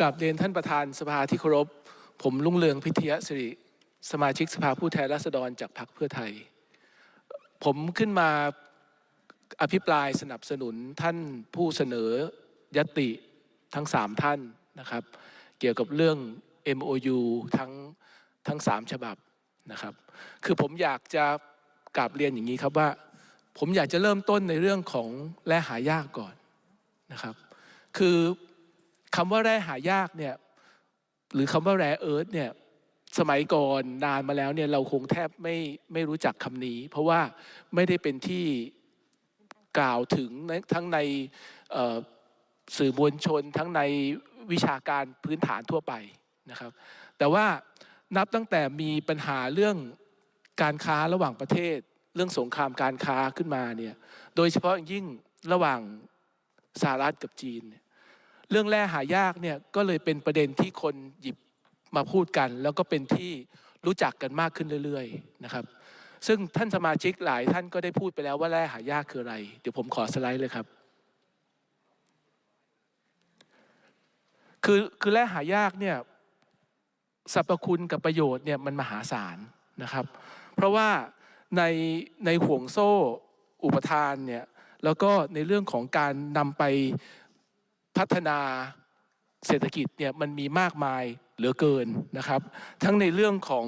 กราบเรียนท่านประธานสภาที่เคารพ ผมลุงเลืองพิทยสิริ สมาชิกสภาผู้แทนราษฎรจากพรรคเพื่อไทย ผมขึ้นมาอภิปรายสนับสนุนท่านผู้เสนอยติทั้งสามท่านนะครับ เกี่ยวกับเรื่อง MOU ทั้งทั้งสามฉบับนะครับ คือผมอยากจะกราบเรียนอย่างนี้ครับว่า ผมอยากจะเริ่มต้นในเรื่องของแร่หายากก่อนนะครับ คือ คำว่าแร่หายากเนี่ยหรือคำว่าแร่เอิร์ธเนี่ยสมัยก่อนนานมาแล้วเนี่ยเราคงแทบไม่ไม่รู้จักคำนี้ เพราะว่าไม่ได้เป็นที่กล่าวถึงทั้งในสื่อมวลชนทั้งในวิชาการพื้นฐานทั่วไปนะครับ แต่ว่านับตั้งแต่มีปัญหาเรื่องการค้าระหว่างประเทศ เรื่องสงครามการค้าขึ้นมาเนี่ยโดยเฉพาะอย่างยิ่งระหว่างสหรัฐกับจีนเนี่ย เรื่องแร่หายากเนี่ยก็เลยเป็นประเด็นที่คนหยิบมาพูดกัน แล้วก็เป็นที่รู้จักกันมากขึ้นเรื่อยๆนะครับ ซึ่งท่านสมาชิกหลายท่านก็ได้พูดไปแล้วว่าแร่หายากคืออะไร เดี๋ยวผมขอสไลด์เลยครับ คือคือแร่หายากเนี่ยสรรพคุณกับประโยชน์เนี่ยมันมหาศาลนะครับ เพราะว่าในในห่วงโซ่อุปทานเนี่ยแล้วก็ในเรื่องของการนำไป พัฒนาเศรษฐกิจเนี่ยมันมีมากมายเหลือเกินนะครับ ทั้งในเรื่องของ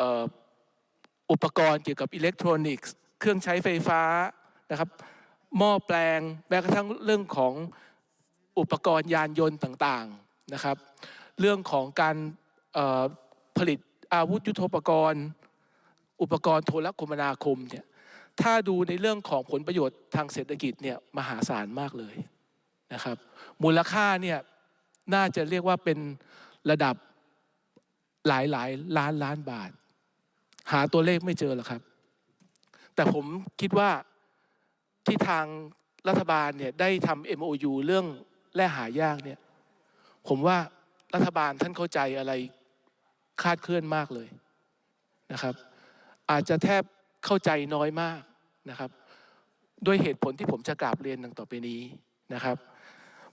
อ,อุปกรณ์เกี่ยวกับอิเล็กทรอนิกส์ เครื่องใช้ไฟฟ้านะครับหม้อแปลงแม้กระทั่งเรื่องของอุปกรณ์ยานยนต์ต่างๆนะครับ เรื่องของการผลิตอาวุธยุทโธปกรณ์ อุปกรณ์โทรคมนาคมเนี่ยถ้าดูในเรื่องของผลประโยชน์ทางเศรษฐกิจเนี่ยมหาศาลมากเลย นะครับมูลค่าเนี่ยน่าจะเรียกว่าเป็นระดับหลายหลายล้านล้านบาท หาตัวเลขไม่เจอหรอกครับ แต่ผมคิดว่าที่ทางรัฐบาลเนี่ยได้ทำ MOU เรื่องแร่หายากเนี่ยผมว่ารัฐบาลท่านเข้าใจอะไรคาดเคลื่อนมากเลยนะครับ อาจจะแทบเข้าใจน้อยมากนะครับ ด้วยเหตุผลที่ผมจะกราบเรียนดังต่อไปนี้นะครับ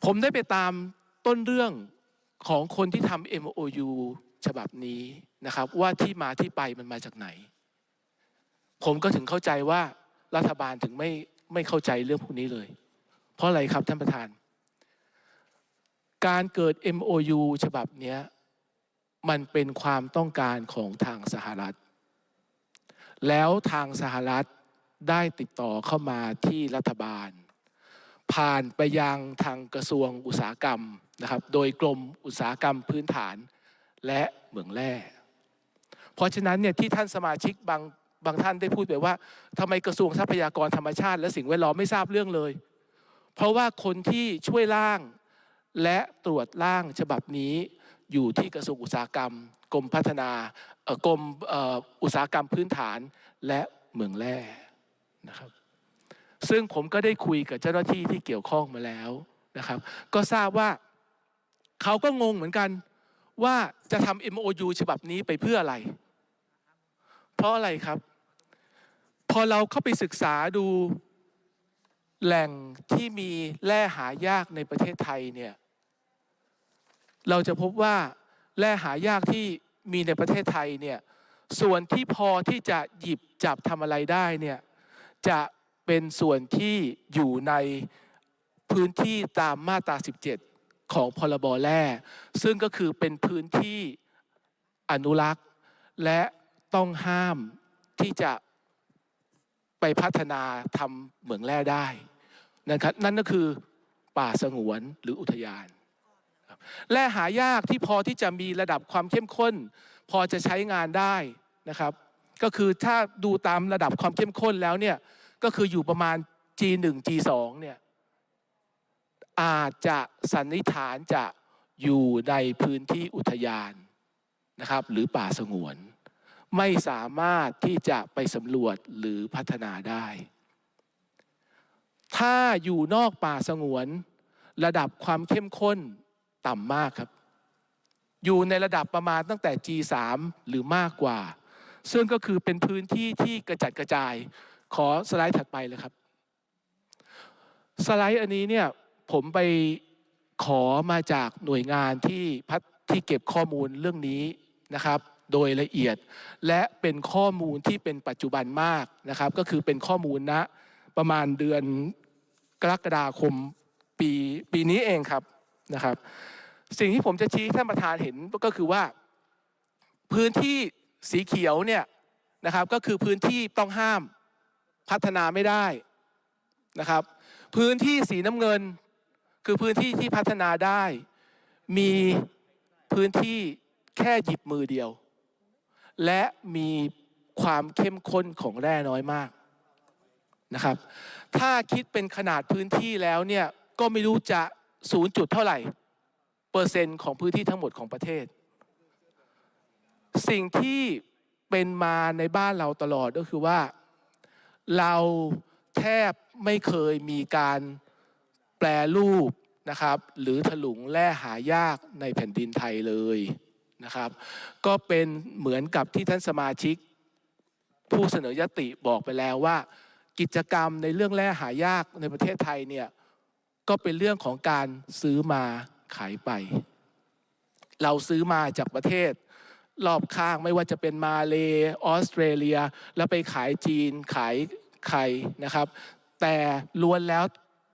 ผมได้ไปตามต้นเรื่องของคนที่ทำ MOU ฉบับนี้นะครับ ว่าที่มาที่ไปมันมาจากไหน ผมก็ถึงเข้าใจว่ารัฐบาลถึงไม่ไม่เข้าใจเรื่องพวกนี้เลย เพราะอะไรครับท่านประธาน การเกิด MOU ฉบับนี้มันเป็นความต้องการของทางสหรัฐ แล้วทางสหรัฐได้ติดต่อเข้ามาที่รัฐบาล ผ่านไปยังทางกระทรวงอุตสาหกรรมนะครับ โดยกรมอุตสาหกรรมพื้นฐานและเหมืองแร่ เพราะฉะนั้นเนี่ยที่ท่านสมาชิกบางบางท่านได้พูดไปว่าทำไมกระทรวงทรัพยากรธรรมชาติ และสิ่งแวดล้อมไม่ทราบเรื่องเลย เพราะว่าคนที่ช่วยร่างและตรวจร่างฉบับนี้อยู่ที่กระทรวงอุตสาหกรรมกรมพัฒนากรมอุตสาหกรรมพื้นฐานและเหมืองแร่นะครับ ซึ่งผมก็ได้คุยกับเจ้าหน้าที่ที่เกี่ยวข้องมาแล้วนะครับ ก็ทราบว่าเขาก็งงเหมือนกันว่าจะทำ MOU ฉบับนี้ไปเพื่ออะไร เพราะอะไรครับ พอเราเข้าไปศึกษาดูแหล่งที่มีแร่หายากในประเทศไทยเนี่ยเราจะพบว่าแร่หายากที่มีในประเทศไทยเนี่ยส่วนที่พอที่จะหยิบจับทำอะไรได้เนี่ยจะ เป็นส่วนที่อยู่ในพื้นที่ตามมาตรา 17 ของพรบแร่ซึ่งก็คือเป็นพื้นที่อนุรักษ์ และต้องห้ามที่จะไปพัฒนาทำเหมืองแร่ได้นะครับนั่นก็คือป่าสงวนหรืออุทยานแร่หายากที่พอที่จะมีระดับความเข้มข้น พอจะใช้งานได้นะครับ ก็คือถ้าดูตามระดับความเข้มข้นแล้วเนี่ย ก็คืออยู่ประมาณ G1 G2 เนี่ยอาจจะสันนิษฐานจะอยู่ในพื้นที่อุทยานนะครับหรือป่าสงวน ไม่สามารถที่จะไปสำรวจหรือพัฒนาได้ ถ้าอยู่นอกป่าสงวน ระดับความเข้มข้นต่ำมากครับ อยู่ในระดับประมาณตั้งแต่ G3 หรือมากกว่า ซึ่งก็คือเป็นพื้นที่ที่กระจัดกระจาย ขอสไลด์ถัดไปเลยครับ สไลด์อันนี้เนี่ยผมไปขอมาจากหน่วยงานที่พัฒที่เก็บข้อมูลเรื่องนี้นะครับ โดยละเอียด และเป็นข้อมูลที่เป็นปัจจุบันมากนะครับ ก็คือเป็นข้อมูลณประมาณเดือนกรกฎาคมปีปีนี้เองครับนะครับ สิ่งที่ผมจะชี้ท่านประธานเห็นก็คือว่า พื้นที่สีเขียวเนี่ยนะครับก็คือพื้นที่ต้องห้าม พัฒนาไม่ได้นะครับ พื้นที่สีน้ำเงิน คือพื้นที่ที่พัฒนาได้ มีพื้นที่แค่หยิบมือเดียว และมีความเข้มข้นของแร่น้อยมากนะครับ ถ้าคิดเป็นขนาดพื้นที่แล้วเนี่ยก็ไม่รู้จะศูนย์จุดเท่าไหร่ เปอร์เซ็นต์ของพื้นที่ทั้งหมดของประเทศ สิ่งที่เป็นมาในบ้านเราตลอดก็คือว่า เราแทบไม่เคยมีการแปลรูปนะครับ หรือถลุงแร่หายากในแผ่นดินไทยเลยนะครับ ก็เป็นเหมือนกับที่ท่านสมาชิก ผู้เสนอยติบอกไปแล้วว่า กิจกรรมในเรื่องแร่หายากในประเทศไทยเนี่ยก็เป็นเรื่องของการซื้อมาขายไป เราซื้อมาจากประเทศ รอบข้างไม่ว่าจะเป็นมาเลออสเตรเลีย แล้วไปขายจีนขายไข่นะครับ แต่ล้วนแล้ว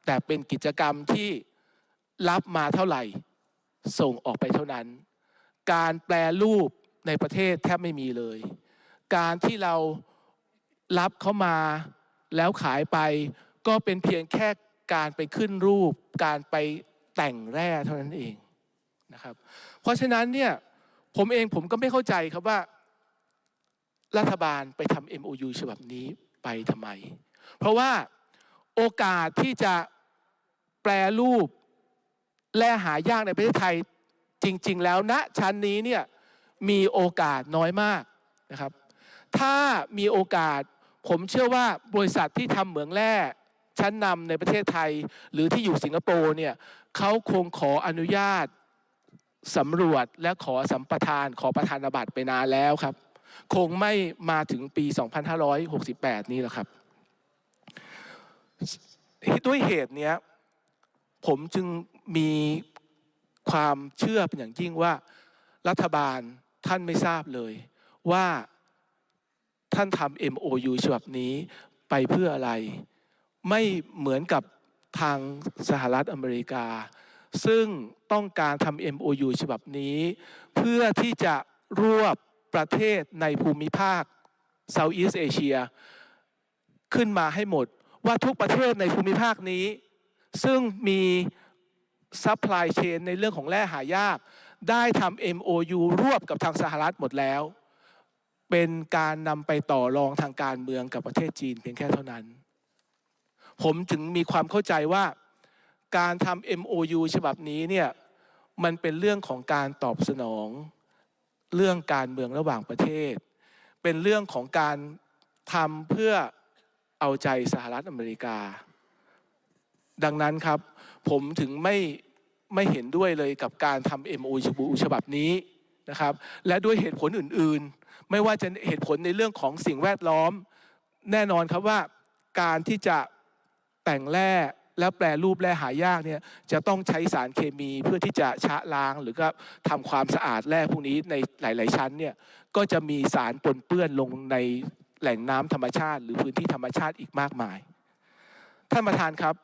แต่เป็นกิจกรรมที่รับมาเท่าไหร่ ส่งออกไปเท่านั้น การแปลรูปในประเทศแทบไม่มีเลย การที่เรารับเข้ามาแล้วขายไป ก็เป็นเพียงแค่การไปขึ้นรูป การไปแต่งแร่เท่านั้นเองนะครับ เพราะฉะนั้นเนี่ย ผมเองผมก็ไม่เข้าใจครับว่า รัฐบาลไปทำ MOU ฉบับนี้ไปทำไม เพราะว่าโอกาสที่จะแปลรูปแร่หายากในประเทศไทยจริง ๆ แล้วณชั้นนี้เนี่ยมีโอกาสน้อยมากนะครับ ถ้ามีโอกาสผมเชื่อว่าบริษัทที่ทำเหมืองแร่ชั้นนำในประเทศไทย หรือที่อยู่สิงคโปร์เนี่ยเขาคงขออนุญาต สำรวจและขอสัมปทาน ขอประธานบัตรไปนานแล้วครับ คงไม่มาถึงปี 2568 นี้แล้วครับ ด้วยเหตุนี้ผมจึงมีความเชื่อเป็นอย่างยิ่งว่า รัฐบาลท่านไม่ทราบเลย ว่าท่านทำ MOU ฉบับนี้ไปเพื่ออะไร ไม่เหมือนกับทางสหรัฐอเมริกา ซึ่งต้องการทำ MOU ฉบับนี้ เพื่อที่จะรวบประเทศในภูมิภาค Southeast Asia ขึ้นมาให้หมดว่าทุกประเทศในภูมิภาคนี้ ซึ่งมีซัพพลายเชนในเรื่องของแร่หายาก ได้ทำ MOU รวบกับทางสหรัฐหมดแล้ว เป็นการนำไปต่อรองทางการเมืองกับประเทศจีนเพียงแค่เท่านั้น ผมถึงมีความเข้าใจว่า การทำ MOU ฉบับนี้เนี่ยมันเป็นเรื่องของการตอบสนองเรื่องการเมืองระหว่างประเทศ เป็นเรื่องของการทำเพื่อเอาใจสหรัฐอเมริกา ดังนั้นครับ ผมถึงไม่ไม่เห็นด้วยเลยกับการทำ MOU ฉบับนี้นะครับ และด้วยเหตุผลอื่นๆ ไม่ว่าจะเหตุผลในเรื่องของสิ่งแวดล้อม แน่นอนครับว่าการที่จะแต่งแร่ และแปลรูปแร่หายากเนี่ยจะต้องใช้สารเคมีเพื่อที่จะชะล้างหรือก็ทำความสะอาดแร่พวกนี้ในหลาย ๆ ชั้นเนี่ยก็จะมีสารปนเปื้อนลงในแหล่งน้ำธรรมชาติ หรือพื้นที่ธรรมชาติอีกมากมาย ท่านประธานครับ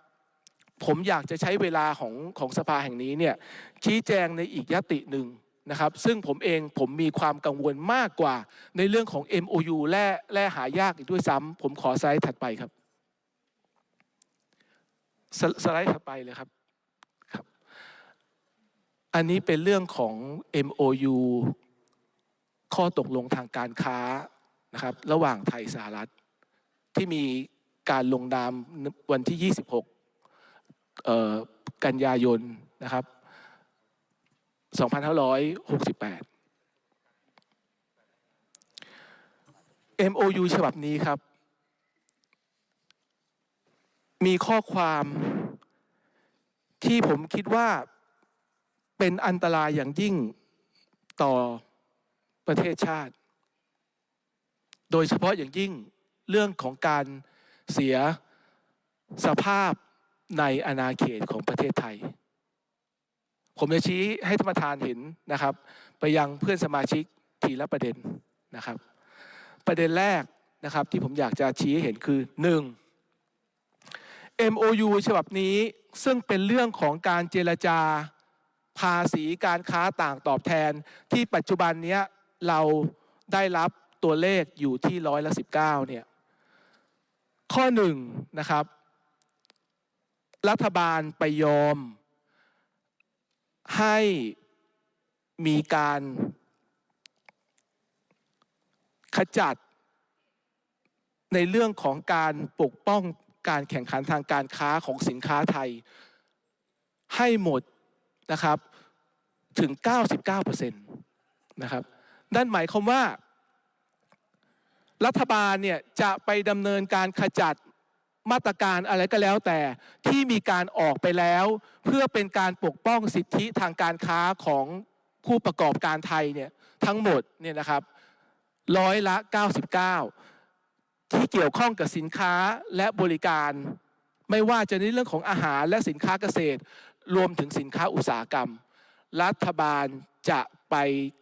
ผมอยากจะใช้เวลาของของสภาแห่งนี้เนี่ยชี้แจงในอีกยติหนึ่งนะครับซึ่งผมเองผมมีความกังวลมากกว่าในเรื่องของ MOU แร่แร่หายากอีกด้วยซ้ำผมขอไลด์ถัดไปครับ สสไลด์ถัดไปเลยครับครับ อันนี้เป็นเรื่องของ MOU ข้อตกลงทางการค้านะครับ ระหว่างไทยสหรัฐ ที่มีการลงนามวันที่ 26 กันยายนนะครับ 2568 MOU ฉบับนี้ครับ มีข้อความที่ผมคิดว่าเป็นอันตรายอย่างยิ่งต่อประเทศชาติ โดยเฉพาะอย่างยิ่งเรื่องของการเสียสภาพในอาณาเขตของประเทศไทย ผมจะชี้ให้ท่านประธานเห็นนะครับ ไปยังเพื่อนสมาชิกทีละประเด็นนะครับ ประเด็นแรกนะครับที่ผมอยากจะชี้ให้เห็นคือ 1. MOU ฉบับนี้ซึ่งเป็นเรื่องของการเจรจาภาษีการค้าต่างตอบแทน ที่ปัจจุบันเนี้ยเราได้รับตัวเลขอยู่ที่ร้อยละ 19เนี่ยข้อหนึ่งนะครับ รัฐบาลไปยอม ให้มีการขจัดในเรื่องของการปกป้อง การแข่งขันทางการค้าของสินค้าไทย ให้หมดนะครับถึง 99%นะครับนั่นหมายความว่า รัฐบาลเนี่ยจะไปดำเนินการขจัดมาตรการอะไรก็แล้วแต่ที่มีการออกไปแล้ว เพื่อเป็นการปกป้องสิทธิทางการค้าของผู้ประกอบการไทยเนี่ยทั้งหมดเนี่ยนะครับร้อยละ 99 ที่เกี่ยวข้องกับสินค้าและบริการ ไม่ว่าจะในเรื่องของอาหารและสินค้าเกษตร รวมถึงสินค้าอุตสาหกรรม รัฐบาลจะไป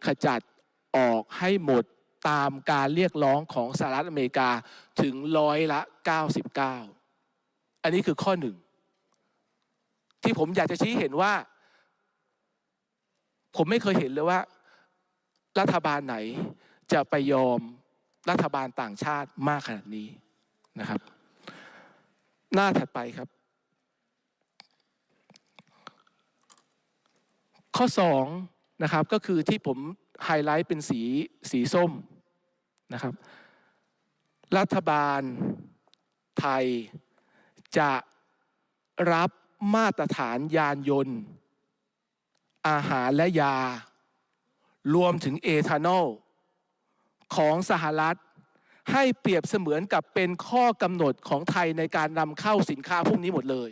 ขจัดออกให้หมดตามการเรียกร้องของสหรัฐอเมริกาถึงร้อยละ 99 อันนี้คือข้อหนึ่ง ที่ผมอยากจะชี้เห็นว่า ผมไม่เคยเห็นเลยว่า รัฐบาลไหนจะไปยอม รัฐบาลต่างชาติมากขนาดนี้นะครับ หน้าถัดไปครับ ข้อ2นะครับก็คือที่ผมไฮไลท์เป็นสีสีส้มนะครับ รัฐบาลไทยจะรับมาตรฐานยานยนต์ อาหารและยา รวมถึงเอทานอล ของสหรัฐ ให้เปรียบเสมือนกับเป็นข้อกำหนดของไทยในการนำเข้าสินค้าพวกนี้หมดเลย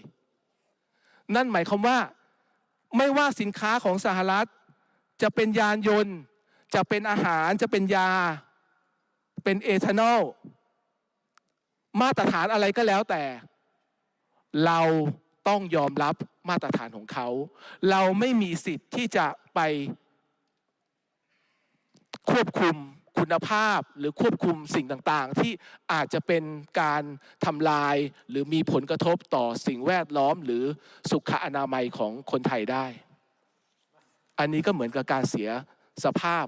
นั่นหมายความว่าไม่ว่าสินค้าของสหรัฐ จะเป็นยานยนต์ จะเป็นอาหารจะเป็นยา เป็นเอทานอลมาตรฐานอะไรก็แล้วแต่ เราต้องยอมรับมาตรฐานของเขา เราไม่มีสิทธิ์ที่จะไปควบคุม คุณภาพหรือควบคุมสิ่งต่างๆ ที่อาจจะเป็นการทำลาย หรือมีผลกระทบต่อสิ่งแวดล้อม หรือสุขอนามัยของคนไทยได้ อันนี้ก็เหมือนกับการเสียสภาพ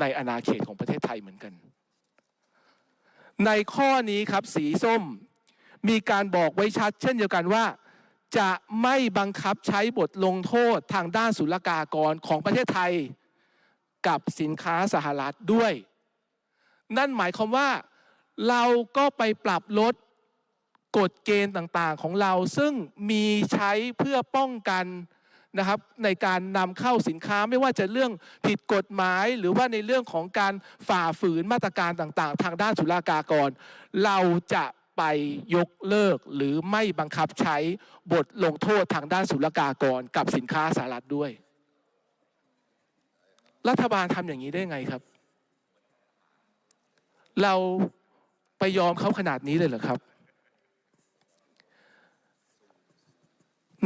ในอาณาเขตของประเทศไทยเหมือนกัน ในข้อนี้ครับสีส้มมีการบอกไว้ชัด เช่นเดียวกันว่า จะไม่บังคับใช้บทลงโทษทางด้านศุลกากรของประเทศไทย กับสินค้าสหรัฐด้วย นั่นหมายความว่าเราก็ไปปรับลดกฎเกณฑ์ต่างๆของเรา ซึ่งมีใช้เพื่อป้องกันนะครับในการนำเข้าสินค้าไม่ว่าจะเรื่องผิดกฎหมาย หรือว่าในเรื่องของการฝ่าฝืนมาตรการต่างๆ ทางด้านศุลกากร เราจะไปยกเลิกหรือไม่บังคับใช้บทลงโทษทางด้านศุลกากรกับสินค้าสหรัฐด้วย รัฐบาลทำอย่างนี้ได้ไงครับ เราไปยอมเขาขนาดนี้เลยเหรอครับ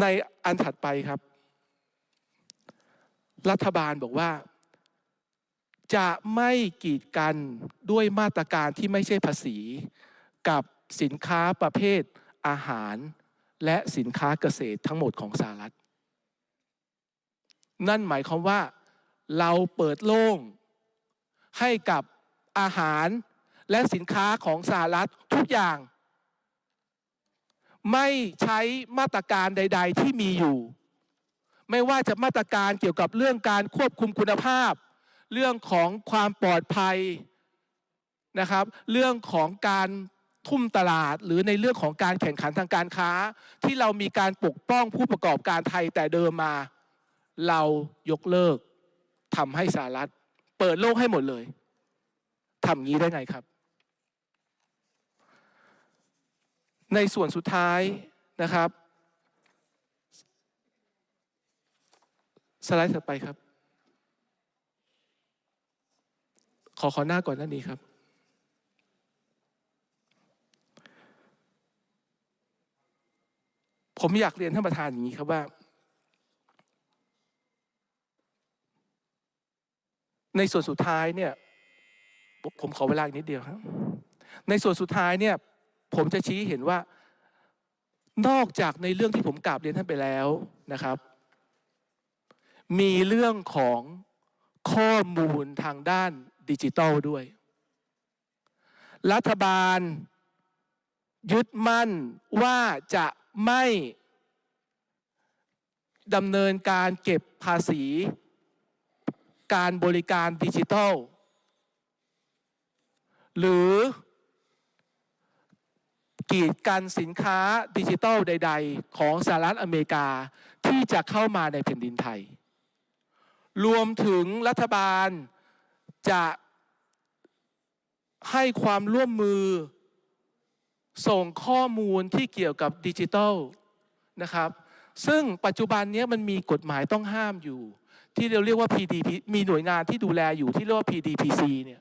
ในอันถัดไปครับ รัฐบาลบอกว่า จะไม่กีดกันด้วยมาตรการที่ไม่ใช่ภาษี กับสินค้าประเภทอาหาร และสินค้าเกษตรทั้งหมดของสหรัฐ นั่นหมายความว่าเราเปิดโล่งให้กับอาหาร และสินค้าของสหรัฐทุกอย่าง ไม่ใช้มาตรการใด ๆ ที่มีอยู่ ไม่ว่าจะมาตรการเกี่ยวกับเรื่องการควบคุมคุณภาพ เรื่องของความปลอดภัยนะครับ เรื่องของการทุ่มตลาดหรือในเรื่องของการแข่งขันทางการค้า ที่เรามีการปกป้องผู้ประกอบการไทยแต่เดิมมา เรายกเลิกทำให้สหรัฐ เปิดโลกให้หมดเลยทำงี้ได้ไงครับ ในส่วนสุดท้ายนะครับ สไลด์ถัดไปครับ ขอขอหน้าก่อนหน้านี้ครับ ผมอยากเรียนท่านประธานอย่างนี้ครับว่า ในส่วนสุดท้ายเนี่ย ผมผมขอเวลาอีกนิดเดียวครับ ในส่วนสุดท้ายเนี่ย ผมจะชี้เห็นว่านอกจากในเรื่องที่ผมกราบเรียนท่านไปแล้วนะครับ มีเรื่องของข้อมูลทางด้านดิจิทัลด้วย รัฐบาล ยึดมั่นว่าจะไม่ดำเนินการเก็บภาษี การบริการดิจิทัล หรือ กีดกันสินค้าดิจิทัลใด ๆ ของสหรัฐอเมริกาที่จะเข้ามาในแผ่นดินไทย รวมถึงรัฐบาลจะให้ความร่วมมือ ส่งข้อมูลที่เกี่ยวกับดิจิทัลนะครับ ซึ่งปัจจุบันนี้มันมีกฎหมายต้องห้ามอยู่ ที่เราเรียกว่า PDP มีหน่วยงานที่ดูแลอยู่ที่เรียกว่า PDPC เนี่ย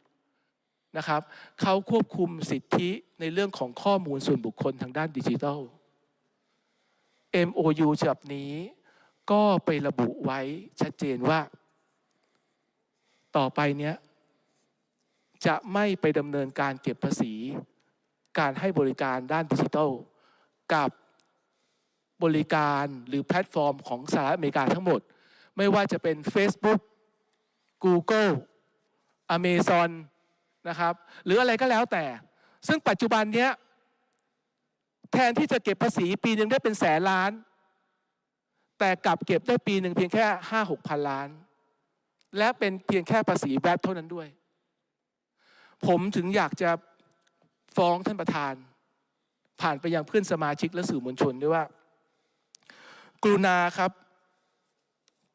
นะครับเขาควบคุมสิทธิในเรื่องของข้อมูลส่วนบุคคลทางด้านดิจิทัล MOU ฉบับนี้ก็ไประบุไว้ชัดเจนว่า ต่อไปเนี้ยจะไม่ไปดำเนินการเก็บภาษี การให้บริการด้านดิจิทัล กับบริการหรือแพลตฟอร์มของสหรัฐอเมริกาทั้งหมด ไม่ว่าจะเป็น Facebook Google Amazon นะครับ หรืออะไรก็แล้วแต่ ซึ่งปัจจุบันเนี้ยแทนที่จะเก็บภาษีปีหนึ่งได้เป็นแสนล้าน แต่กลับเก็บได้ปีหนึ่งเพียงแค่ห้าหกพันล้าน และเป็นเพียงแค่ภาษีแวดเท่านั้นด้วย ผมถึงอยากจะฟ้องท่านประธาน ผ่านไปยังเพื่อนสมาชิกและสื่อมวลชนด้วยว่า กรุณาครับ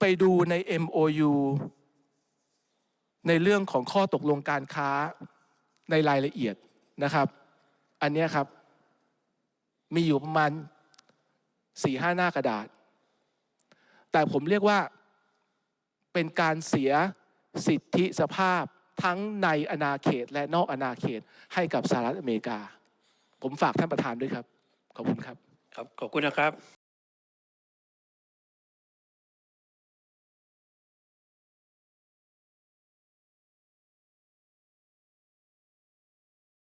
ไปดูใน MOU ในเรื่องของข้อตกลงการค้าในรายละเอียดนะครับ อันนี้ครับ มีอยู่ประมาณสี่ห้าหน้ากระดาษ แต่ผมเรียกว่าเป็นการเสียสิทธิสภาพทั้งในอาณาเขตและนอกอาณาเขตให้กับสหรัฐอเมริกา ผมฝากท่านประธานด้วยครับ ขอบคุณครับ ครับ ขอบคุณนะครับ